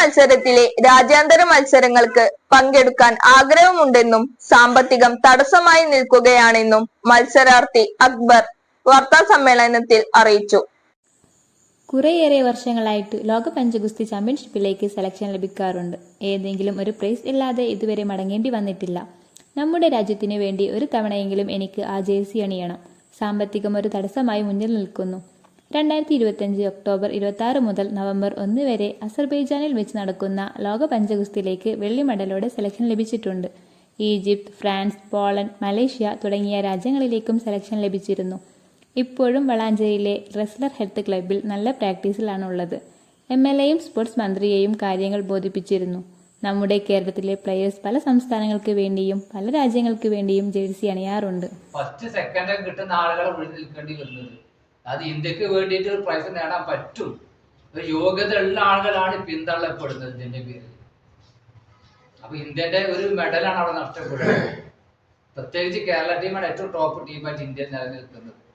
മത്സരത്തിലെ രാജ്യാന്തര മത്സരങ്ങൾക്ക് പങ്കെടുക്കാൻ ആഗ്രഹമുണ്ടെന്നും സാമ്പത്തികം തടസ്സമായി നിൽക്കുകയാണെന്നും മത്സരാർത്ഥി അക്ബർ വാർത്താ സമ്മേളനത്തിൽ അറിയിച്ചു. കുറേയേറെ വർഷങ്ങളായിട്ട് ലോക പഞ്ചഗുസ്തി ചാമ്പ്യൻഷിപ്പിലേക്ക് സെലക്ഷൻ ലഭിക്കാറുണ്ട്. ഏതെങ്കിലും ഒരു പ്രൈസ് ഇല്ലാതെ ഇതുവരെ മടങ്ങേണ്ടി വന്നിട്ടില്ല. നമ്മുടെ രാജ്യത്തിന് വേണ്ടി ഒരു തവണയെങ്കിലും എനിക്ക് ആ ജേഴ്സി അണിയണം. സാമ്പത്തികം ഒരു തടസ്സമായി മുന്നിൽ നിൽക്കുന്നു. രണ്ടായിരത്തി ഇരുപത്തിയഞ്ച് ഒക്ടോബർ ഇരുപത്തി മുതൽ നവംബർ ഒന്ന് വരെ അസർബൈജാനിൽ വെച്ച് നടക്കുന്ന ലോക പഞ്ചഗുസ്തിയിലേക്ക് വെള്ളി മെഡലോടെ സെലക്ഷൻ ലഭിച്ചിട്ടുണ്ട്. ഈജിപ്ത് ഫ്രാൻസ് പോളണ്ട് മലേഷ്യ തുടങ്ങിയ രാജ്യങ്ങളിലേക്കും സെലക്ഷൻ ലഭിച്ചിരുന്നു. ഇപ്പോഴും വളാഞ്ചേരിയിലെ റെസ്ലർ ഹെൽത്ത് ക്ലബ്ബിൽ നല്ല പ്രാക്ടീസിലാണുള്ളത്. എം എൽ എയും സ്പോർട്സ് മന്ത്രിയെയും കാര്യങ്ങൾ ബോധിപ്പിച്ചിരുന്നു. നമ്മുടെ കേരളത്തിലെ പ്ലെയേഴ്സ് പല സംസ്ഥാനങ്ങൾക്ക് വേണ്ടിയും പല രാജ്യങ്ങൾക്ക് വേണ്ടിയും ജേഴ്സി അണിയാറുണ്ട്. ഫസ്റ്റ് സെക്കൻഡ് കിട്ടുന്ന ആളുകളെ നിൽക്കേണ്ടി വരുന്നത്. അത് ഇന്ത്യയ്ക്ക് വേണ്ടിയിട്ട് ഒരു പ്രൈസ് നേടാൻ പറ്റും. ഒരു യോഗ്യത ഉള്ള ആളുകളാണ് പിന്തള്ളപ്പെടുന്നത് ഇതിന്റെ പേരിൽ. അപ്പൊ ഇന്ത്യന്റെ ഒരു മെഡലാണ് അവിടെ നഷ്ടപ്പെടുന്നത്. പ്രത്യേകിച്ച് കേരള ടീമാണ് ഏറ്റവും ടോപ്പ് ടീമായിട്ട് ഇന്ത്യ നിലനിൽക്കുന്നത്.